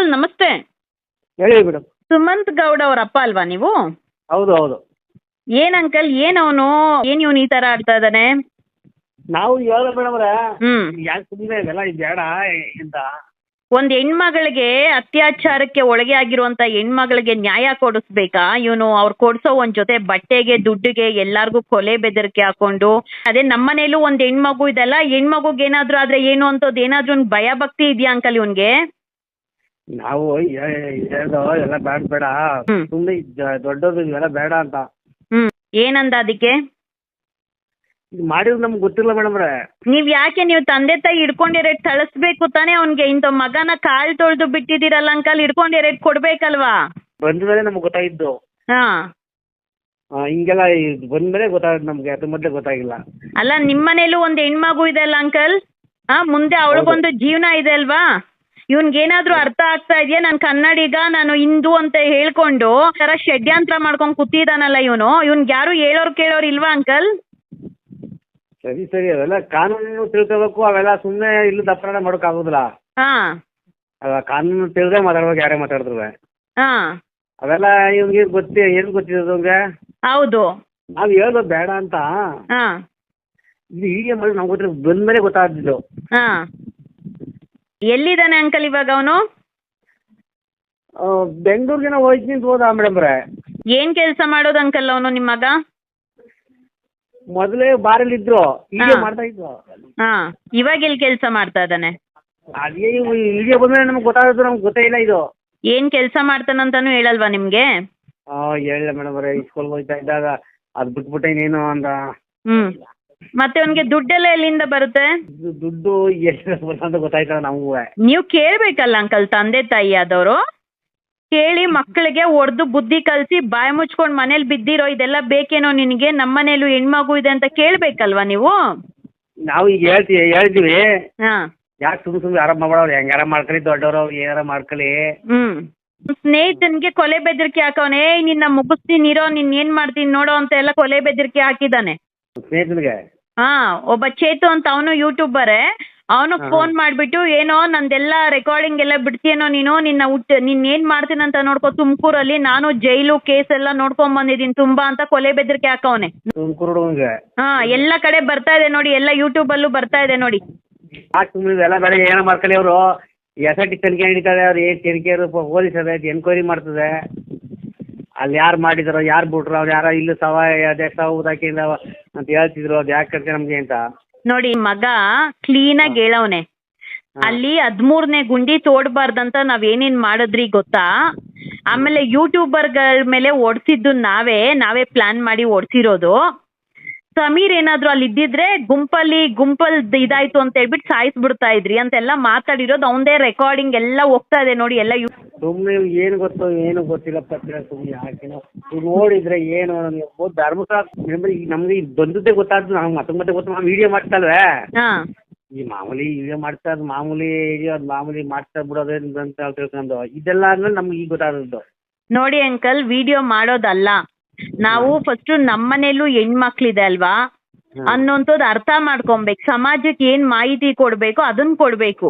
Uncle ನಮಸ್ತೆ. ಹೇಳಿ madam Sumanth Gowda ಅವ್ರ ಅಪ್ಪ ಅಲ್ವಾ ನೀವು? ಹೌದು ಹೌದು. ಏನ್ ಅಂಕಲ್ ಏನ್ ಅವನು? ಏನ್ ಇವನು ಈ ತರ ಆಡ್ತಾ ಇದ್ದಾನೆ? ನಾವು ಹೇಳೋ ಮೇಡಮ್ ಅವರೇ ಹ್ಮ್. ಯಾಕೆ ಸುಮ್ಮನೆ ಇದೆಲ್ಲ ಇದು ಬೇಡ ಅಂತ ಒಂದ್ ಹೆಣ್ಮಗಳಿಗೆ ಅತ್ಯಾಚಾರಕ್ಕೆ ಒಳಗೆ ಆಗಿರುವಂತ ಹೆಣ್ಮಗಳಿಗೆ ನ್ಯಾಯ ಕೊಡಿಸ್ಬೇಕಾ? ಇವನು ಅವ್ರು ಕೊಡ್ಸೋ ಒಂದ್ ಜೊತೆ ಬಟ್ಟೆಗೆ ದುಡ್ಡಿಗೆ ಎಲ್ಲಾರ್ಗೂ ಕೊಲೆ ಬೆದರಿಕೆ ಹಾಕೊಂಡು ಅದೇ ನಮ್ಮನೇಲೂ ಒಂದ್ ಹೆಣ್ಮಗು ಇದೆಲ್ಲ ಹೆಣ್ಮಗುಗ್ ಏನಾದ್ರೂ ಆದ್ರೆ ಏನು ಅಂತದ್ ಏನಾದ್ರೂ ಒಂದ್ ಭಯ ಭಕ್ತಿ ಇದೆಯಾ ಅಂಕಲ್ ಇವನ್ಗೆ? ನಾವು ಎಲ್ಲ ಬ್ಯಾಡ್ ಬೇಡ. ಹ್ಮ್. ಸುಮ್ಮನೆ ದೊಡ್ಡದು ಇವೆಲ್ಲ ಬೇಡ ಅಂತ. ಹ್ಮ್. ಏನಂದ ಅದಕ್ಕೆ? ಇದು ಮಾಡಿರೋದು ನಮ್ಗೆ ಗೊತ್ತಿಲ್ಲ ಮೇಡಮ್ ಅವರೇ. ನೀವ್ ಯಾಕೆ ನೀವು ತಂದೆ ತಾಯಿ ಹಿಡ್ಕೊಂಡಿರೋ ತಳಿಸ್ಬೇಕು ತಾನೇ ಅವ್ನ್ಗೆ? ಇಂಥ ಮಗನ ಕಾಲ್ ತೊಳ್ದು ಬಿಟ್ಟಿದ್ದೀರಲ್ಲ ಅಂಕಲ್ ಹಿಡ್ಕೊಂಡಿರೋ ಕೊಡ್ಬೇಕಲ್ವಾ? ಬಂದ್ಮೇಲೆ ನಮ್ಗೆ ಗೊತ್ತಾಗಿದ್ದು ಹಾ. ಆ, ಹಿಂಗೆಲ್ಲ ಇದು ಬಂದ್ಮೇಲೆ ಗೊತ್ತಾಗುತ್ತೆ ನಮ್ಗೆ ಅದ್ರ ಮೊದಲೇ ಗೊತ್ತಾಗಿಲ್ಲ. ಅಲ್ಲ ನಿಮ್ಮನೇಲೂ ಒಂದ್ ಹೆಣ್ಮಗು ಇದೆ ಅಲ್ಲ ಅಂಕಲ್ ಹಾ ಮುಂದೆ ಅವಳಿಗೊಂದು ಜೀವನ ಇದೆ ಅಲ್ವಾ? ಇವ್ನ್ಗೇನಾದ್ರೂ ಅರ್ಥ ಆಗ್ತಾ ಇದೆಯಾ? ನಾನು ಕನ್ನಡಿಗ ನಾನು ಹಿಂದೂ ಅಂತ ಹೇಳ್ಕೊಂಡು ತರ ಷಡ್ಯಂತ್ರ ಮಾಡ್ಕೊಂಡು ಕೂತಿದಾನಲ್ಲ ಇವನು. ಇವನ್ಗೆ ಯಾರು ಹೇಳೋರು ಕೇಳೋರು ಇಲ್ವಾ ಅಂಕಲ್? ಸರಿ ಸರಿ. ಅದೆಲ್ಲ ಕಾನೂನು ತಿಳ್ಕೋಬೇಕು. ಅವೆಲ್ಲ ಸುಮ್ಮನೆ ಇಲ್ಲಿ ಅಪರಾಧ ಮಾಡೋಕ್ಕಾಗೋದಿಲ್ಲ ಹಾ. ಕಾನೂನು ತಿಳಿದೇ ಮಾತಾಡ್ಬೇಕು ಯಾರೇ ಮಾತಾಡಿದ್ರು ಹಾ. ಅವೆಲ್ಲ ಇವ್ನಿಗೆ ಗೊತ್ತಿ ಏನು ಗೊತ್ತಿರೋದು ಅವ್ನಿಗೆ? ಹೌದು. ನಾವು ಹೇಳೋದು ಬೇಡ ಅಂತ. ಹಾ. ಇದು ಹೀಗೆ ಮಾಡಿ ನಮ್ಗೆ ಗೊತ್ತಿರೋ ಬಂದ್ಮೇಲೆ ಗೊತ್ತಾಗ್ತಿದ್ದು. ಹಾ. ಎಲ್ಲಿದ್ದಾನೆ ಅಂಕಲ್ ಇವಾಗ ಅವನು? ಬೆಂಗಳೂರಿಗೆನ ಹೋಯ್ತೀನಿ ಹೋದ ಮೇಡಮ್ರೆ ಏನ್ ಕೆಲಸ ಮಾಡೋದು ಅಂಕಲ್ ಅವನು ನಿಮ್ಮ ಮಗ ಮೊದಲೇ ಬಾರಲ್ಲಿ ಇದ್ರು ಹೀಗೆ ಹಾ. ಮಾಡ್ತಾ ಇದ್ರು. ಹಾ ಇವಾಗ ಎಲ್ಲಿ ಕೆಲಸ ಮಾಡ್ತಾ ಇದ್ದಾನೆ? ಅದೇ ಇವು ಬಂದ್ರೆ ಬಂದ್ಮೇಲೆ ನಮ್ಗೆ ಗೊತ್ತಾಗೋದು ನಮ್ಗೆ ಗೊತ್ತೇ ಇಲ್ಲ ಇದು. ಏನ್ ಕೆಲಸ ಮಾಡ್ತಾನಂತಾನು ಹೇಳಲ್ವಾ ನಿಮ್ಗೆ? ಹೇಳಿಲ್ಲ ಮೇಡಮ್ ಅವರೇ ಸ್ಕೂಲ್ ಹೋಗ್ತಾ ಇದ್ದಾಗ ಅದು ಬಿಟ್ಬಿಟ್ಟೆ ಇನ್ನೇನು ಅಂತ. ಹ್ಮ್. ಮತ್ತೆ ಅವನಿಗೆ ದುಡ್ಡೆಲ್ಲ ಎಲ್ಲಿಂದ ಬರುತ್ತೆ? ದುಡ್ಡು ಎಷ್ಟು ಬರ್ತದೆ ಅಂತ ಗೊತ್ತಾಯ್ತಲ್ಲ ನಮಗೂ. ನೀವು ಕೇಳ್ಬೇಕಲ್ಲ ಅಂಕಲ್ ತಂದೆ ತಾಯಿ ಆದವರು. ಕೇಳಿ ಮಕ್ಕಳಿಗೆ ಒಡ್ದು ಬುದ್ಧಿ ಕಲಿಸಿ ಬಾಯಿ ಮುಚ್ಕೊಂಡು ಮನೇಲಿ ಬಿದ್ದಿರೋ ಇದೆಲ್ಲ ಬೇಕೇನೋ ನಿನಗೆ? ನಮ್ಮನೇಲೂ ಹೆಣ್ಮಗು ಇದೆ ಅಂತ ಕೇಳ್ಬೇಕಲ್ವಾ ನೀವು? ನಾವು ಈಗ ಹೇಳ್ತೀವಿ ಹೇಳ್ತೀವಿ. ಹಾ. ಯಾಕೆ ಸುಮ್ ಸುಮ್ಮನೆ ಆರಾಮ ಮಾಡೋರು ಹೆಂಗಾರ ಮಾಡ್ಕೊಳ್ಳಿ ದೊಡ್ಡವರು ಅವ್ರು ಏನಾರ ಮಾಡ್ಕೊಳ್ಳಿ ಹ್ಮ್. ಸ್ನೇಹಿತನಿಗೆ ಕೊಲೆ ಬೆದರಿಕೆ ಹಾಕವನೇ. ನಿನ್ನ ಮುಗಿಸ್ತೀನಿ ಇರೋ ನೀನ್ ಏನ್ ಮಾಡ್ತೀನಿ ನೋಡೋ ಅಂತ ಎಲ್ಲ ಕೊಲೆ ಬೆದರಿಕೆ ಹಾಕಿದಾನೆ ಸ್ನೇಹಿತನಿಗೆ? ಹಾ ಒಬ್ಬ ಚೇತು ಅಂತ ಅವನು ಯೂಟ್ಯೂಬರೇ ಅವನು ಫೋನ್ ಮಾಡ್ಬಿಟ್ಟು ಏನೋ ನಂದೆಲ್ಲ ರೆಕಾರ್ಡಿಂಗ್ ಎಲ್ಲ ಬಿಡ್ತೀಯೇನೋ ನೀನು ನಿನ್ನ ಹುಟ್ಟು ನಿನ್ ಏನ್ ಮಾಡ್ತೀನಂತ ನೋಡ್ಕೊ ತುಮಕೂರಲ್ಲಿ ನಾನು ಜೈಲು ಕೇಸ್ ಎಲ್ಲ ನೋಡ್ಕೊಂಡ್ ಬಂದಿದ್ದೀನಿ ತುಂಬಾ ಅಂತ ಕೊಲೆ ಬೆದರಿಕೆ ಹಾಕವನೆ. ತುಮಕೂರು ಹಾ ಎಲ್ಲ ಕಡೆ ಬರ್ತಾ ಇದೆ ನೋಡಿ ಎಲ್ಲ ಯೂಟ್ಯೂಬ್ ಅಲ್ಲೂ ಬರ್ತಾ ಇದೆ ನೋಡಿ. ಯಾಕೆ ಸುಮ್ಮನೆ ಎಲ್ಲ ಬೇರೆ ಏನೋ ಮಾಡ್ಕೊಳ್ಳಿ ಅವರು. ಎಸ್ ಐ ಟಿ ತನಿಖೆ ಅವ್ರು ಏನು ಪೊಲೀಸ್ ಅದೇ ಎನ್ಕ್ವೈರಿ ಮಾಡ್ತದೆ. ಅಲ್ಲಿ ಯಾರು ಮಾಡಿದಾರೋ ಯಾರು ಬಿಟ್ರು ಅವ್ರು ಯಾರೋ ಇಲ್ಲೂ ಸವ ಅದೇ ಸವ ಊದಾಕಿಂದ ಅಂತ ಹೇಳ್ತಿದ್ರು ಅದು ಯಾಕೆ ನಮಗೆ ಅಂತ? ನೋಡಿ ಮಗ ಕ್ಲೀನ್ ಆಗಿ ಹೇಳವನೆ. ಅಲ್ಲಿ ಹದ್ಮೂರನೇ ಗುಂಡಿ ತೋಡ್ಬಾರ್ದಂತ ನಾವ್ ಏನೇನ್ ಮಾಡಿದ್ರಿ ಗೊತ್ತಾ? ಆಮೇಲೆ ಯೂಟ್ಯೂಬರ್ಗಳ ಮೇಲೆ ಓಡಿಸಿದ್ದು ನಾವೇ ನಾವೇ ಪ್ಲಾನ್ ಮಾಡಿ ಓಡಿಸಿರೋದು. ಸಮೀರ್ ಏನಾದ್ರು ಅಲ್ಲಿ ಇದ್ದಿದ್ರೆ ಗುಂಪಲ್ಲಿ ಗುಂಪಲ್ ಇದಾಯ್ತು ಅಂತ ಹೇಳ್ಬಿಟ್ಟು ಸಾಯಿಸ್ಬಿಡ್ತಾ ಇದ್ರಿ ಅಂತೆಲ್ಲ ಮಾತಾಡಿರೋದು ಅವಂದೇ ರೆಕಾರ್ಡಿಂಗ್ ಎಲ್ಲ ಹೋಗ್ತಾ ಇದೆ ನೋಡಿ ಎಲ್ಲ ಯೂ ಸುಮ್ಮನೆ ಏನು ಗೊತ್ತು ಏನು ಗೊತ್ತಿಲ್ಲ ಪತ್ರ ಸುಮ್ಮನೆ ಹಾಕಿನೋ ನೀವು ನೋಡಿದ್ರೆ ಏನು ನೀವು ಧರ್ಮಸ್ಥಳ ನಮ್ಗೆ ಈಗ ನಮಗೆ ಈಗ ಬಂದದ್ದೇ ಗೊತ್ತಾಯ್ತು ನಾವು ಮತ್ತೆ ಮತ್ತೆ ಗೊತ್ತು ನಾವು ವಿಡಿಯೋ ಮಾಡ್ತಲ್ವೇ? ಹಾ. ಈ ಮಾಮೂಲಿ ವಿಡಿಯೋ ಮಾಡ್ತಾ ಇದ್ ಮಾಮೂಲಿ ಅದು ಮಾಮೂಲಿ ಮಾಡ್ತಾ ಬಿಡೋದೇ ಅಂತ ತಿಳ್ಕೊಂಡು. ಇದೆಲ್ಲ ಆದ್ಮೇಲೆ ನಮ್ಗೆ ಈಗ ಗೊತ್ತಾದದ್ದು. ನೋಡಿ ಅಂಕಲ್ ವಿಡಿಯೋ ಮಾಡೋದಲ್ಲ. ನಾವು ಫಸ್ಟ್ ನಮ್ಮನೇಲೂ ಹೆಣ್ಮಕ್ಳಿದೆ ಅಲ್ವಾ? ಅನ್ನೋಂಥದ್ದು ಅರ್ಥ ಮಾಡ್ಕೊಬೇಕು. ಸಮಾಜಕ್ಕೆ ಏನ್ ಮಾಹಿತಿ ಕೊಡ್ಬೇಕು ಅದನ್ನ ಕೊಡ್ಬೇಕು.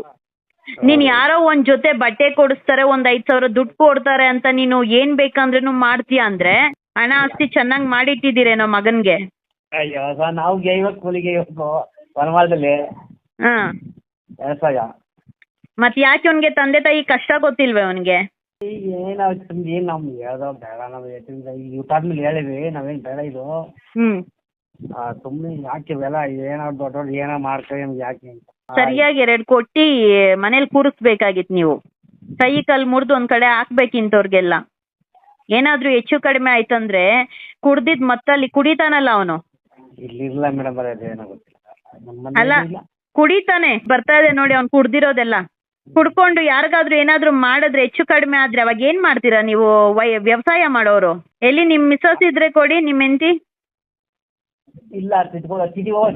ನೀನ್ ಯಾರೋ ಒಂದ್ ಜೊತೆ ಬಟ್ಟೆ ಕೊಡಿಸ್ತಾರೆ ಒಂದ್ ಐದ್ ಸಾವಿರ ದುಡ್ಡು ಕೊಡ್ತಾರೆ ಅಂತ ನೀನು ಏನ್ ಬೇಕಂದ್ರೂ ಮಾಡ್ತೀಯ ಅಂದ್ರೆ ಹಣ ಆಸ್ತಿ ಚೆನ್ನಾಗ್ ಮಾಡಿಟ್ಟಿದ್ದೀರೇನೋ ಮಗನ್ಗೆ? ಅಯ್ಯೋ ಸರ್ ನಾವು ಗೇಯ್ಬೇಕು ಕೂಲಿಗೆ ಹಾ. ಯಾಕೆ ಅವ್ನಿಗೆ ತಂದೆ ತಾಯಿ ಕಷ್ಟ ಗೊತ್ತಿಲ್ವೇ ಅವನಿಗೆ? ಏನು ಏನು ನಮ್ಗೆ ಹೇಳ್ದೋ ಬೇಡ ನಾವು ಯಾಕಂದ್ರೆ ಈಗ ಊಟ ಆದ್ಮೇಲೆ ಹೇಳಿವಿ ನಾವೇನು ಬೇಡ ಇದು. ಹ್ಮ್. ಸುಮ್ಮನೆ ಯಾಕೆ ಇವೆಲ್ಲ ಏನೋ ದೊಡ್ಡ ಏನೋ ಮಾಡ್ಕೊಳ್ಳಿ ನಮ್ಗೆ ಯಾಕೆ ಅಂತ. ಸರಿಯಾಗಿ ಎರಡ್ ಕೊಟ್ಟಿ ಮನೇಲಿ ಕೂರಿಸ್ಬೇಕಾಗಿತ್ತು ನೀವು. ಕೈ ಕಾಲ್ ಮುರಿದು ಒಂದ್ ಕಡೆ ಹಾಕ್ಬೇಕಿಂತವ್ರಿಗೆಲ್ಲ ಏನಾದ್ರೂ ಹೆಚ್ಚು ಕಡಿಮೆ ಆಯ್ತಂದ್ರೆ ಕುಡ್ದಿದ್ ಮತ್ತಲ್ಲಿ ಕುಡಿತಾನಲ್ಲ ಅವನು. ಇಲ್ಲಿಲ್ಲ ಮೇಡಮ್ ಅದು ಏನೋ ಗೊತ್ತಿಲ್ಲ. ನಮ್ಮ ಅಲ್ಲ ಮನೇಲಿ ಇಲ್ಲ. ಕುಡಿತಾನೆ ಬರ್ತಾ ಇದೆ ನೋಡಿ ಅವ್ನು ಕುಡ್ದಿರೋದೆಲ್ಲ. ಕುಡ್ಕೊಂಡು ಯಾರಿಗಾದ್ರೂ ಏನಾದ್ರೂ ಮಾಡಿದ್ರೆ ಹೆಚ್ಚು ಕಡಿಮೆ ಆದ್ರೆ ಅವಾಗ ಏನ್ ಮಾಡ್ತೀರಾ ನೀವು ವೈ ವ್ಯವಸಾಯ ಮಾಡೋರು? ಎಲ್ಲಿ ನಿಮ್ ಮಿಸಸ್ ಇದ್ರೆ ಕೊಡಿ ನಿಮ್ ಹೆಂಡತಿ? ಇಲ್ಲ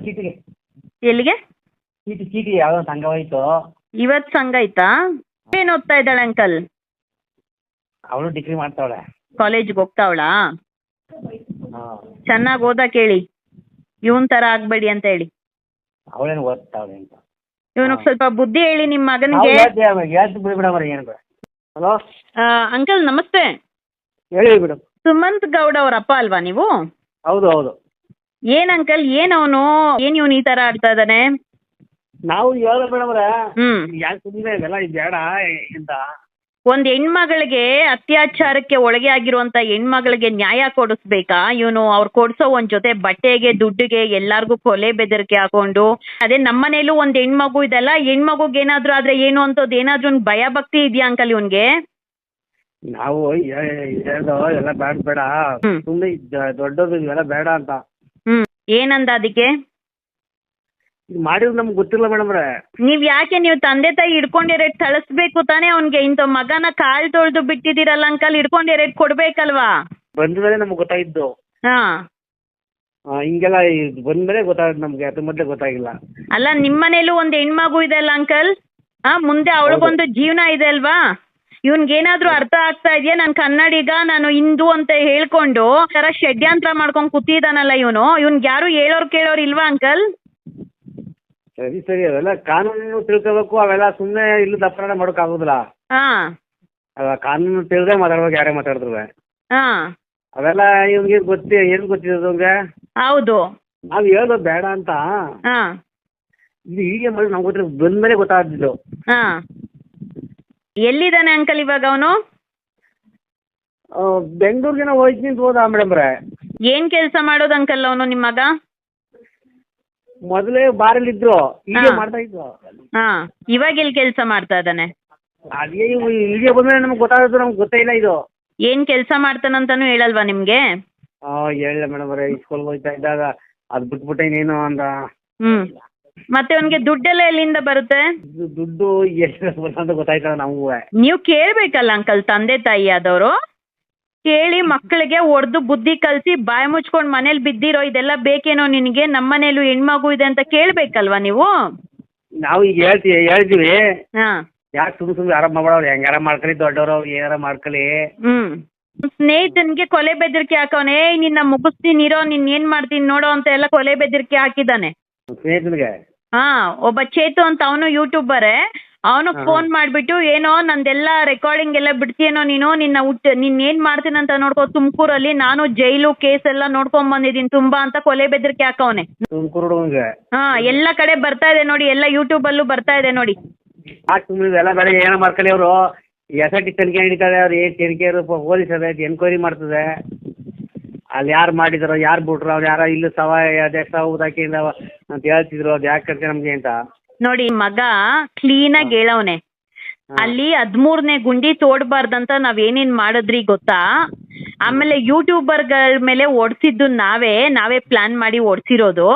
ಚೀಟಿಗೆ ಎಲ್ಲಿಗೆ? ಚೀಟಿ ಚೀಟಿ ಯಾವುದೋ ಸಂಘ ಹೋಯ್ತು. ಇವತ್ ಸಂಘ ಆಯ್ತಾ? ಏನ್ ಓದ್ತಾ ಇದ್ದಾಳೆ ಅಂಕಲ್? ಅವಳು ಡಿಗ್ರಿ ಮಾಡ್ತಾವಳೆ. ಕಾಲೇಜ್ಗೆ ಹೋಗ್ತಾವಳಾ? ಚೆನ್ನಾಗಿ ಓದಾ ಹೇಳಿ ಇವನ್ ತರ ಆಗ್ಬೇಡಿ ಅಂತ ಹೇಳಿ. ಅವಳೇನು ಓದ್ತಾವಳೆ ಅಂತ. ಇವನಿಗೆ ಸ್ವಲ್ಪ ಬುದ್ಧಿ ಹೇಳಿ ನಿಮ್ಮ ಮಗನಿಗೆ. ಹೇಳ್ತೀವಿ ಹೇಳ್ತೀವಿ ಬಿಡಿ ಮೇಡಮ್ ಏನು ಬೇಡ. ಹಲೋ? ಅಂಕಲ್ ನಮಸ್ತೆ. ಹೇಳಿ ಮೇಡಮ್ ಸುಮಂತ್ ಗೌಡ ಅವ್ರ ಅಪ್ಪ ಅಲ್ವಾ ನೀವು? ಹೌದು ಹೌದು. ಏನ್ ಅಂಕಲ್ ಏನ್ ಅವನು? ಏನ್ ಇವನು ಈ ತರ ಆಡ್ತಾ ಇದ್ದಾನೆ? ನಾವು ಹೇಳೋದು ಮೇಡಮ್ ಅವ್ರೆ ಹ್ಮ್. ಯಾಕೆ ಸುಮ್ಮನೆ ಇದೆಲ್ಲ ಇದು ಬೇಡ ಅಂತ ಒಂದ್ ಹೆಣ್ಮಗಳಿಗೆ ಅತ್ಯಾಚಾರಕ್ಕೆ ಒಳಗೆ ಆಗಿರುವಂತ ಹೆಣ್ಮಗಳಿಗೆ ನ್ಯಾಯ ಕೊಡಿಸ್ಬೇಕಾ? ಇವನು ಅವ್ರು ಕೊಡ್ಸೋ ಒಂದ್ ಜೊತೆ ಬಟ್ಟೆಗೆ ದುಡ್ಡಿಗೆ ಎಲ್ಲಾರ್ಗೂ ಕೊಲೆ ಬೆದರಿಕೆ ಹಾಕೊಂಡು ಅದೇ ನಮ್ಮನೇಲೂ ಒಂದ್ ಹೆಣ್ಮಗು ಇದೆಲ್ಲ ಹೆಣ್ಮಗುಗ್ ಏನಾದ್ರು ಆದ್ರೆ ಏನು ಅಂತದ್ ಏನಾದ್ರೂ ಒಂದ್ ಭಯ ಭಕ್ತಿ ಇದೆಯಾ ಅಂಕಲ್ ಇವನ್ಗೆ? ನಾವು ಹೇಳ್ದೋ ಎಲ್ಲ ಬೇಡ. ಬೇಡ. ಸುಮ್ಮನೆ ದೊಡ್ಡದು ಇವೆಲ್ಲ ಬೇಡ ಅಂತ. ಹ್ಮ್. ಏನಂದ ಅದಕ್ಕೆ? ಇದು ಮಾಡಿದ್ರೆ ನಮ್ಗೆ ಗೊತ್ತಿಲ್ಲ ಮೇಡಮ್ರೆ ನೀವ್ ಯಾಕೆ ನೀವು ತಂದೆ ತಾಯಿ ಹಿಡ್ಕೊಂಡು ಎರಡ್ ಕಳಿಸ್ಬೇಕು ತಾನೇ ಅವ್ನ್ಗೆ? ಇಂಥ ಮಗನ ಕಾಲ್ ತೊಳ್ದು ಬಿಟ್ಟಿದ್ದೀರಲ್ಲ ಅಂಕಲ್ ಹಿಡ್ಕೊಂಡು ಎರಡ್ ಕೊಡ್ಬೇಕಲ್ವಾ? ಬಂದ್ಮೇಲೆ ನಮ್ಗೆ ಗೊತ್ತಾಯ್ತು. ಹಾ. ಆ, ಹಿಂಗೆಲ್ಲ ಬಂದ ಬಂದ್ಮೇಲೆ ಗೊತ್ತಾಗುತ್ತೆ ನಮ್ಗೆ ಅದ್ರ ಮೊದಲೇ ಗೊತ್ತಾಗಿಲ್ಲ. ಅಲ್ಲ ನಿಮ್ಮನೇಲೂ ಒಂದ್ ಹೆಣ್ಮಗು ಇದೆ ಅಲ್ಲ ಅಂಕಲ್ ಹಾ ಮುಂದೆ ಅವಳಿಗೊಂದು ಜೀವನ ಇದೆ ಅಲ್ವಾ? ಇವ್ನ್ಗೇನಾದ್ರೂ ಅರ್ಥ ಆಗ್ತಾ ಇದೆಯಾ? ನಾನು ಕನ್ನಡಿಗ ನಾನು ಹಿಂದೂ ಅಂತ ಹೇಳ್ಕೊಂಡು ಈ ತರ ಷಡ್ಯಂತ್ರ ಮಾಡ್ಕೊಂಡು ಕೂತಿದಾನಲ್ಲ ಇವನು. ಇವ್ನ್ಗೆ ಯಾರು ಹೇಳೋರ್ ಕೇಳೋರ್ ಇಲ್ವಾ ಅಂಕಲ್? ಸರಿ ಸರಿ ಅವೆಲ್ಲ ಕಾನೂನು ತಿಳ್ಕೋಬೇಕು ಅವೆಲ್ಲ ಸುಮ್ಮನೆ ಇಲ್ಲದ ಅಪರಾಧ ಮಾಡೋಕ್ಕಾಗೋದಿಲ್ಲ ಹಾ. ಅಲ್ಲ ಕಾನೂನು ತಿಳಿದೇ ಮಾತಾಡ್ಬೇಕು ಯಾರೇ ಮಾತಾಡಿದ್ರು ಹಾ. ಅವೆಲ್ಲ ಇವ್ಗೆ ಗೊತ್ತಿ ಏನು ಗೊತ್ತಿರೋದು ಅವ್ನಿಗೆ? ಹೌದು. ನಾವು ಹೇಳೋದು ಬೇಡ ಅಂತ. ಹಾ. ಇದು ಹೀಗೆ ಮಾಡಿ ನಮ್ಗೆ ಗೊತ್ತಿರೋ ಬಂದ್ಮೇಲೆ ಗೊತ್ತಾಗ್ತಿದ್ದು. ಹಾ. ಎಲ್ಲಿದ್ದಾನೆ ಅಂಕಲ್ ಇವಾಗ ಅವನು? ಬೆಂಗಳೂರ್ಗೆ ಹೋಯ್ತೀನಿ ಅಂತ ಹೋದ ಮೇಡಮ್ರೆ ಏನ್ ಕೆಲಸ ಮಾಡೋದು ಅಂಕಲ್ ಅವನು ನಿಮ್ಮ ಮಗ ಮೊದಲೇ ಬಾರಲ್ಲಿ ಇದ್ರು ಹೀಗೆ ಹಾ. ಮಾಡ್ತಾ ಇದ್ರು. ಹಾ ಇವಾಗ ಎಲ್ಲಿ ಕೆಲಸ ಮಾಡ್ತಾ ಇದ್ದಾನೆ? ಅದೇ ಇವು ಹೀಗೆ ಬಂದ್ಮೇಲೆ ನಮ್ಗೆ ಗೊತ್ತಾಗುತ್ತೆ ನಮ್ಗೆ ಗೊತ್ತೇ ಇಲ್ಲ ಇದು. ಏನ್ ಕೆಲಸ ಮಾಡ್ತಾನಂತಾನು ಹೇಳಲ್ವಾ ನಿಮ್ಗೆ? ಹಾಂ ಹೇಳಿಲ್ಲ ಅವರೇ ಸ್ಕೂಲ್ ಹೋಗ್ತಾ ಇದ್ದಾಗ ಅದು ಬಿಟ್ಬಿಟ್ಟೆ ನೀನು ಅಂತ. ಹ್ಮ್. ಮತ್ತೆ ಅವನಿಗೆ ದುಡ್ಡೆಲ್ಲ ಎಲ್ಲಿಂದ ಬರುತ್ತೆ? ದುಡ್ಡು ಎಷ್ಟು ಅಂತ ಗೊತ್ತಾಯ್ತಲ್ಲ ನಮಗೂ. ನೀವು ಕೇಳ್ಬೇಕಲ್ಲ ಅಂಕಲ್ ತಂದೆ ತಾಯಿ ಆದವರು. ಕೇಳಿ ಮಕ್ಕಳಿಗೆ ಒಡ್ದು ಬುದ್ಧಿ ಕಲ್ಸಿ ಬಾಯಿ ಮುಚ್ಕೊಂಡು ಮನೇಲಿ ಬಿದ್ದಿರೋ ಇದೆಲ್ಲ ಬೇಕೇನೋ ನಿನಗೆ? ನಮ್ಮನೇಲೂ ಹೆಣ್ಮಗು ಇದೆ ಅಂತ ಕೇಳ್ಬೇಕಲ್ವಾ ನೀವು? ನಾವು ಈಗ ಹೇಳ್ತೀವಿ ಹೇಳ್ತೀವಿ. ಹಾ. ಯಾಕೆ ಸುಮ್ ಸುಮ್ಮನೆ ಆರಾಮ ಮಾಡೋರು ಹೆಂಗಾರ ಮಾಡ್ಕೊಳ್ಳಿ ದೊಡ್ಡವರು ಅವ್ರು ಏನಾರ ಮಾಡ್ಕೊಳ್ಳಿ ಹ್ಮ್. ಸ್ನೇಹಿತನ್ಗೆ ಕೊಲೆ ಬೆದರಿಕೆ ಹಾಕವನೆ ನಿನ್ನ ಮುಗಿಸ್ತೀನಿ ಇರೋ ನೀನ್ ಏನ್ ಮಾಡ್ತೀನಿ ನೋಡೋ ಅಂತ ಎಲ್ಲ ಕೊಲೆ ಬೆದರಿಕೆ ಹಾಕಿದ್ದಾನೆ. ಸ್ನೇಹಿತನಿಗೆ? ಹಾ ಒಬ್ಬ ಚೇತು ಅಂತ ಅವನು ಯೂಟ್ಯೂಬರೇ ಅವನು ಫೋನ್ ಮಾಡ್ಬಿಟ್ಟು ಏನೋ ನಂದೆಲ್ಲ ರೆಕಾರ್ಡಿಂಗ್ ಎಲ್ಲ ಬಿಡ್ತೀಯೇನೋ ನೀನು ನಿನ್ನ ಹುಟ್ಟು ನಿನ್ ಏನ್ ಮಾಡ್ತೀನಂತ ಅಂತ ನೋಡ್ಕೋ ತುಮಕೂರಲ್ಲಿ ನಾನು ಜೈಲು ಕೇಸ್ ಎಲ್ಲ ನೋಡ್ಕೊಂಡ್ ಬಂದಿದ್ದೀನಿ ತುಂಬಾ ಅಂತ ಕೊಲೆ ಬೆದರಿಕೆ ಹಾಕವನೆ ತುಮಕೂರು ಹುಡುಗಂಗೆ ಹಾ ಎಲ್ಲ ಕಡೆ ಬರ್ತಾ ಇದೆ ನೋಡಿ ಎಲ್ಲ ಯೂಟ್ಯೂಬ್ ಅಲ್ಲೂ ಬರ್ತಾ ಇದೆ ನೋಡಿ. ಏನೋ ಮಾಡ್ಕೊಳ್ಳಿ ಅವರು. ಎಸ್ ಐ ಟಿ ತನಿಖೆ ನಡೀತದೆ ಅವ್ರು ಏನು ತನಿಖೆ ಪೊಲೀಸ್ ಅದೇ ಎನ್ಕ್ವೈರಿ ಮಾಡ್ತದೆ. ಅಲ್ಲಿ ಯಾರು ಮಾಡಿದಾರೋ ಯಾರು ಬಿಟ್ರು ಅವ್ರು ಯಾರೋ ಇಲ್ಲಿ ಸವ ಅದೇ ಸವ ಊದಾಕಿಂದ ಅಂತ ಹೇಳ್ತಿದ್ರು ಅದು ಯಾಕೆ ಕರ್ಕೆ ನಮಗೆ ಅಂತ. ನೋಡಿ ಮಗ ಕ್ಲೀನಾಗಿ ಹೇಳವನೆ. ಅಲ್ಲಿ ಹದ್ಮೂರನೇ ಗುಂಡಿ ತೋಡ್ಬಾರ್ದಂತ ನಾವ್ ಏನೇನ್ ಮಾಡಿದ್ರಿ ಗೊತ್ತಾ? ಆಮೇಲೆ ಯೂಟ್ಯೂಬರ್ ಯೂಟ್ಯೂಬರ್ಗಳ ಮೇಲೆ ಓಡಿಸಿದ್ದು ನಾವೇ ನಾವೇ ಪ್ಲಾನ್ ಮಾಡಿ ಓಡಿಸಿರೋದು.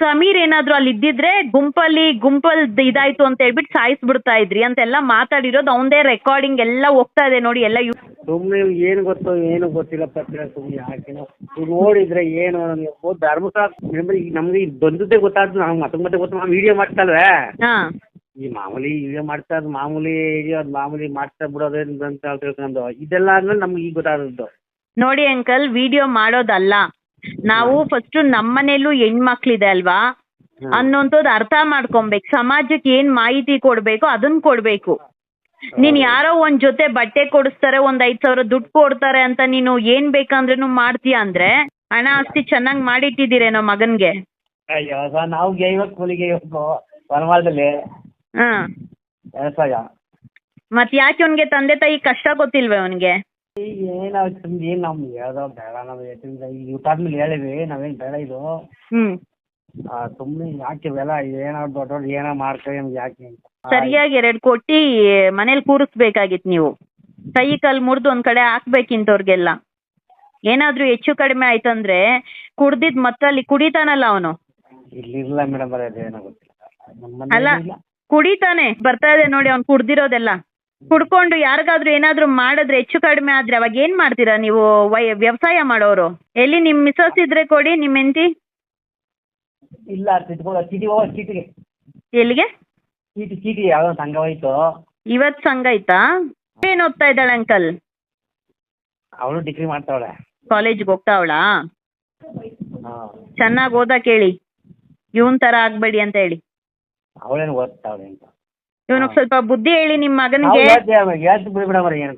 ಸಮೀರ್ ಏನಾದ್ರು ಅಲ್ಲಿ ಇದ್ದಿದ್ರೆ ಗುಂಪಲ್ಲಿ ಗುಂಪಲ್ ಇದಾಯ್ತು ಅಂತ ಹೇಳ್ಬಿಟ್ಟು ಸಾಯಿಸ್ಬಿಡ್ತಾ ಇದ್ರಿ ಅಂತೆಲ್ಲ ಮಾತಾಡಿರೋದು ಅವಂದೇ ರೆಕಾರ್ಡಿಂಗ್ ಎಲ್ಲ ಹೋಗ್ತಾ ಇದೆ ನೋಡಿ ಎಲ್ಲ ಯೂ- ಸುಮ್ಮನೆ ಏನು ಗೊತ್ತು ಏನು ಗೊತ್ತಿಲ್ಲ ಪತ್ರ ಸುಮ್ಮನೆ ಯಾಕೆ ನೀವು ನೋಡಿದ್ರೆ ಏನು ಧರ್ಮಸ್ಥಳ ಈಗ ನಮಗೆ ಬಂದದ್ದೇ ಗೊತ್ತಾದ್ರು ನಮ್ಗೆ ಮತ್ತೆ ಮತ್ತೆ ಗೊತ್ತು ನಾವು ವಿಡಿಯೋ ಮಾಡ್ತಲ್ವೇ? ಹಾ. ಈ ಮಾಮೂಲಿ ವಿಡಿಯೋ ಮಾಡ್ತಾ ಇದ್ ಮಾಮೂಲಿ ಇದು ಅದು ಮಾಮೂಲಿ ಮಾಡ್ತಾ ಬಿಡೋದೇ ಅಂತ ತಿಳ್ಕೊಂಡು ಇದೆಲ್ಲ ಆದ್ಮೇಲೆ ನಮ್ಗೆ ಈಗ ಗೊತ್ತಾದದ್ದು. ನೋಡಿ ಅಂಕಲ್ ವಿಡಿಯೋ ಮಾಡೋದಲ್ಲ. ನಾವು ಫಸ್ಟ್ ನಮ್ಮನೇಲೂ ಹೆಣ್ಮಕ್ಳಿದೆ ಅಲ್ವಾ? ಅನ್ನೋಂಥದ್ದು ಅರ್ಥ ಮಾಡ್ಕೊಬೇಕು. ಸಮಾಜಕ್ಕೆ ಏನ್ ಮಾಹಿತಿ ಕೊಡ್ಬೇಕು ಅದನ್ನ ಕೊಡ್ಬೇಕು. ನೀನ್ ಯಾರೋ ಒಂದ್ ಜೊತೆ ಬಟ್ಟೆ ಕೊಡಿಸ್ತಾರೆ ಒಂದ್ ಐದ್ ಸಾವಿರ ದುಡ್ಡು ಕೊಡ್ತಾರೆ ಅಂತ ನೀನು ಏನ್ ಬೇಕಂದ್ರೂ ಮಾಡ್ತೀಯ ಅಂದ್ರೆ ಹಣ ಆಸ್ತಿ ಚೆನ್ನಾಗ್ ಮಾಡಿಟ್ಟಿದ್ದೀರೇನೋ ಮಗನ್ಗೆ? ಅಯ್ಯೋ ಸರ್ ನಾವು ಗೇಯ್ಬೇಕು ಹಾ. ಯಾಕೆ ಅವ್ನಿಗೆ ತಂದೆ ತಾಯಿ ಕಷ್ಟ ಗೊತ್ತಿಲ್ವೇ ಅವನಿಗೆ? ಏನು ಏನು ನಮ್ಗೆ ಹೇಳ್ದೋ ಬೇಡ ನಾವು ಯಾಕಂದ್ರೆ ಈಗ ಊಟ ಆದ್ಮೇಲೆ ಹೇಳಿವಿ ನಾವೇನು ಬೇಡ ಇದು. ಹ್ಮ್. ಸುಮ್ಮನೆ ಯಾಕೆ ಇವೆಲ್ಲ ಏನೋ ದೊಡ್ಡವ್ರು ಏನೋ ಮಾಡ್ಕೊಳ್ಳಿ ನಮ್ಗೆ ಯಾಕೆ ಅಂತ. ಸರಿಯಾಗಿ ಎರಡ್ ಕೊಟ್ಟಿ ಮನೇಲಿ ಕೂರಿಸ್ಬೇಕಾಗಿತ್ತು ನೀವು. ಕೈ ಕಾಲ್ ಮುರಿದು ಒಂದ್ ಕಡೆ ಹಾಕ್ಬೇಕಿಂತವ್ರಿಗೆಲ್ಲ ಏನಾದ್ರೂ ಹೆಚ್ಚು ಕಡಿಮೆ ಆಯ್ತಂದ್ರೆ ಕುಡ್ದಿದ್ ಮತ್ತಲ್ಲಿ ಕುಡಿತಾನಲ್ಲ ಅವನು. ಇಲ್ಲಿಲ್ಲ ಮೇಡಮ್ ಬರೋದು ಏನೋ ಗೊತ್ತಿಲ್ಲ. ನಮ್ಮ ಅಲ್ಲ ಮನೇಲಿ ಇಲ್ಲ. ಕುಡಿತಾನೆ ಬರ್ತಾ ಇದೆ ನೋಡಿ ಅವ್ನು ಕುಡ್ದಿರೋದೆಲ್ಲ. ಕುಡ್ಕೊಂಡು ಯಾರಿಗಾದ್ರೂ ಏನಾದ್ರೂ ಮಾಡಿದ್ರೆ ಹೆಚ್ಚು ಕಡಿಮೆ ಆದ್ರೆ ಅವಾಗ ಏನ್ ಮಾಡ್ತೀರಾ ನೀವು ವೈ ವ್ಯವಸಾಯ ಮಾಡೋರು? ಎಲ್ಲಿ ನಿಮ್ ಮಿಸಸ್ ಇದ್ರೆ ಕೊಡಿ ನಿಮ್ ಹೆಂಡತಿ? ಇಲ್ಲ ತಿಟ್ಕೊಳ್ಳೋ ಚೀಟಿ ಹೋಗೋ ಚೀಟಿಗೆ. ಎಲ್ಲಿಗೆ? ಚೀಟಿ ಚೀಟಿ ಯಾವುದೋ ಸಂಘ ಹೋಯ್ತು. ಇವತ್ ಸಂಘ ಆಯ್ತಾ? ಏನ್ ಓದ್ತಾ ಇದ್ದಾಳೆ ಅಂಕಲ್? ಅವಳು ಡಿಗ್ರಿ ಮಾಡ್ತಾವಳೆ. ಕಾಲೇಜ್ಗೆ ಹೋಗ್ತಾವಳಾ ಹಾಂ. ಚೆನ್ನಾಗಿ ಓದಾ ಹೇಳಿ ಇವನ್ ತರ ಆಗ್ಬೇಡಿ ಅಂತ ಹೇಳಿ. ಅವಳೇನು ಓದ್ತಾವಳೆ ಅಂತ. ಇವನಿಗೆ ಸ್ವಲ್ಪ ಬುದ್ಧಿ ಹೇಳಿ ನಿಮ್ಮ ಮಗನಿಗೆ. ಹೇಳ್ತೀವಿ ಬಿಡಿ ಏನು